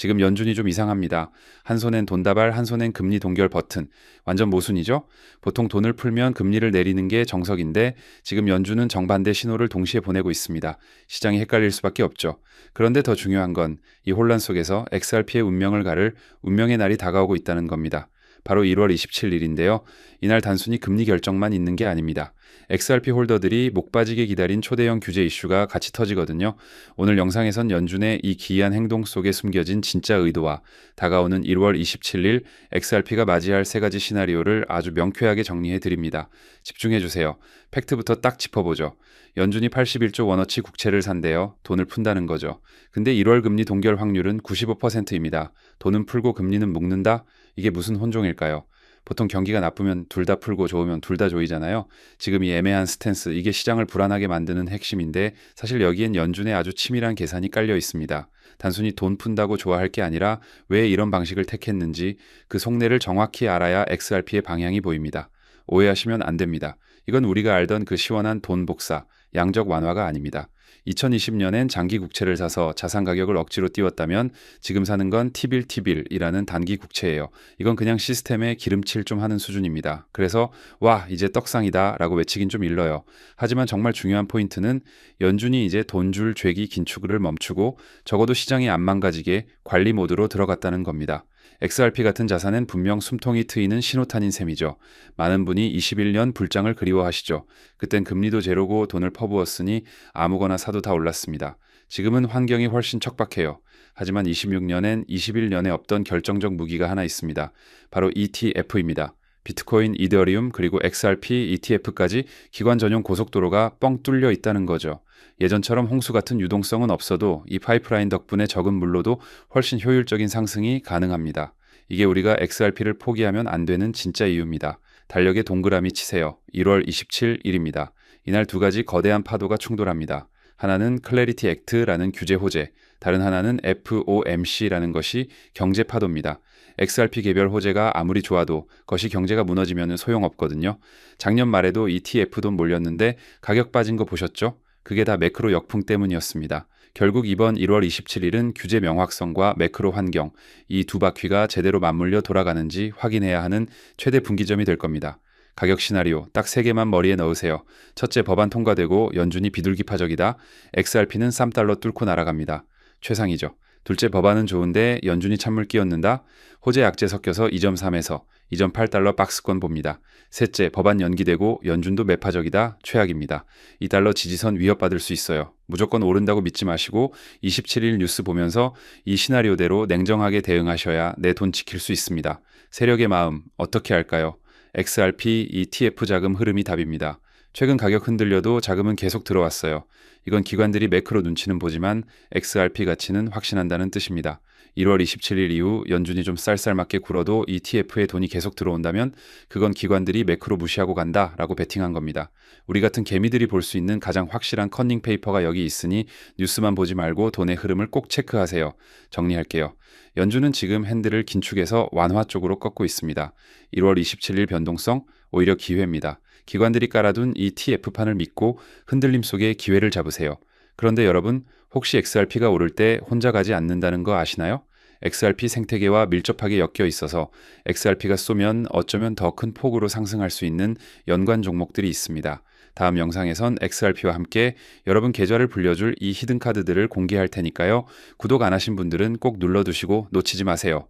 지금 연준이 좀 이상합니다. 한 손엔 돈다발, 한 손엔 금리 동결 버튼. 완전 모순이죠? 보통 돈을 풀면 금리를 내리는 게 정석인데 지금 연준은 정반대 신호를 동시에 보내고 있습니다. 시장이 헷갈릴 수밖에 없죠. 그런데 더 중요한 건 이 혼란 속에서 XRP의 운명을 가를 운명의 날이 다가오고 있다는 겁니다. 바로 1월 27일인데요. 이날 단순히 금리 결정만 있는 게 아닙니다. XRP 홀더들이 목 빠지게 기다린 초대형 규제 이슈가 같이 터지거든요. 오늘 영상에선 연준의 이 기이한 행동 속에 숨겨진 진짜 의도와 다가오는 1월 27일 XRP가 맞이할 세 가지 시나리오를 아주 명쾌하게 정리해 드립니다. 집중해 주세요. 팩트부터 딱 짚어보죠. 연준이 81조 원어치 국채를 산대요. 돈을 푼다는 거죠. 근데 1월 금리 동결 확률은 95%입니다. 돈은 풀고 금리는 묶는다? 이게 무슨 혼종일까요? 보통 경기가 나쁘면 둘 다 풀고 좋으면 둘 다 조이잖아요. 지금 이 애매한 스탠스, 이게 시장을 불안하게 만드는 핵심인데 사실 여기엔 연준의 아주 치밀한 계산이 깔려 있습니다. 단순히 돈 푼다고 좋아할 게 아니라 왜 이런 방식을 택했는지 그 속내를 정확히 알아야 XRP의 방향이 보입니다. 오해하시면 안 됩니다. 이건 우리가 알던 그 시원한 돈 복사, 양적 완화가 아닙니다. 2020년엔 장기 국채를 사서 자산 가격을 억지로 띄웠다면 지금 사는 건 티빌 티빌이라는 단기 국채예요. 이건 그냥 시스템에 기름칠 좀 하는 수준입니다. 그래서 와 이제 떡상이다라고 외치긴 좀 일러요. 하지만 정말 중요한 포인트는 연준이 이제 돈줄 죄기 긴축을 멈추고 적어도 시장이 안 망가지게 관리 모드로 들어갔다는 겁니다. XRP 같은 자산은 분명 숨통이 트이는 신호탄인 셈이죠. 많은 분이 21년 불장을 그리워하시죠. 그땐 금리도 제로고 돈을 퍼부었으니 아무거나 사도 다 올랐습니다. 지금은 환경이 훨씬 척박해요. 하지만 26년엔 21년에 없던 결정적 무기가 하나 있습니다. 바로 ETF입니다. 비트코인, 이더리움, 그리고 XRP, ETF까지 기관 전용 고속도로가 뻥 뚫려 있다는 거죠. 예전처럼 홍수 같은 유동성은 없어도 이 파이프라인 덕분에 적은 물로도 훨씬 효율적인 상승이 가능합니다. 이게 우리가 XRP를 포기하면 안 되는 진짜 이유입니다. 달력에 동그라미 치세요. 1월 27일입니다. 이날 두 가지 거대한 파도가 충돌합니다. 하나는 클래리티 액트라는 규제 호재, 다른 하나는 FOMC라는 것이 경제 파도입니다. XRP 개별 호재가 아무리 좋아도 것이 경제가 무너지면 소용없거든요. 작년 말에도 ETF 돈 몰렸는데 가격 빠진 거 보셨죠? 그게 다 매크로 역풍 때문이었습니다. 결국 이번 1월 27일은 규제 명확성과 매크로 환경, 이 두 바퀴가 제대로 맞물려 돌아가는지 확인해야 하는 최대 분기점이 될 겁니다. 가격 시나리오 딱세 개만 머리에 넣으세요. 첫째 법안 통과되고 연준이 비둘기파적이다. XRP는 3달러 뚫고 날아갑니다. 최상이죠. 둘째 법안은 좋은데 연준이 찬물 끼얹는다. 호재 약재 섞여서 2.3에서 2.8달러 박스권 봅니다. 셋째 법안 연기되고 연준도 매파적이다. 최악입니다. 2달러 지지선 위협받을 수 있어요. 무조건 오른다고 믿지 마시고 27일 뉴스 보면서 이 시나리오대로 냉정하게 대응하셔야 내 돈 지킬 수 있습니다. 세력의 마음 어떻게 할까요? XRP ETF 자금 흐름이 답입니다. 최근 가격 흔들려도 자금은 계속 들어왔어요. 이건 기관들이 매크로 눈치는 보지만 XRP 가치는 확신한다는 뜻입니다. 1월 27일 이후 연준이 좀 쌀쌀맞게 굴어도 ETF에 돈이 계속 들어온다면 그건 기관들이 매크로 무시하고 간다 라고 베팅한 겁니다. 우리 같은 개미들이 볼 수 있는 가장 확실한 컨닝 페이퍼가 여기 있으니 뉴스만 보지 말고 돈의 흐름을 꼭 체크하세요. 정리할게요. 연준은 지금 핸들을 긴축해서 완화 쪽으로 꺾고 있습니다. 1월 27일 변동성 오히려 기회입니다. 기관들이 깔아둔 이 TF판을 믿고 흔들림 속에 기회를 잡으세요. 그런데 여러분, 혹시 XRP가 오를 때 혼자 가지 않는다는 거 아시나요? XRP 생태계와 밀접하게 엮여 있어서 XRP가 쏘면 어쩌면 더 큰 폭으로 상승할 수 있는 연관 종목들이 있습니다. 다음 영상에선 XRP와 함께 여러분 계좌를 불려줄 이 히든 카드들을 공개할 테니까요. 구독 안 하신 분들은 꼭 눌러두시고 놓치지 마세요.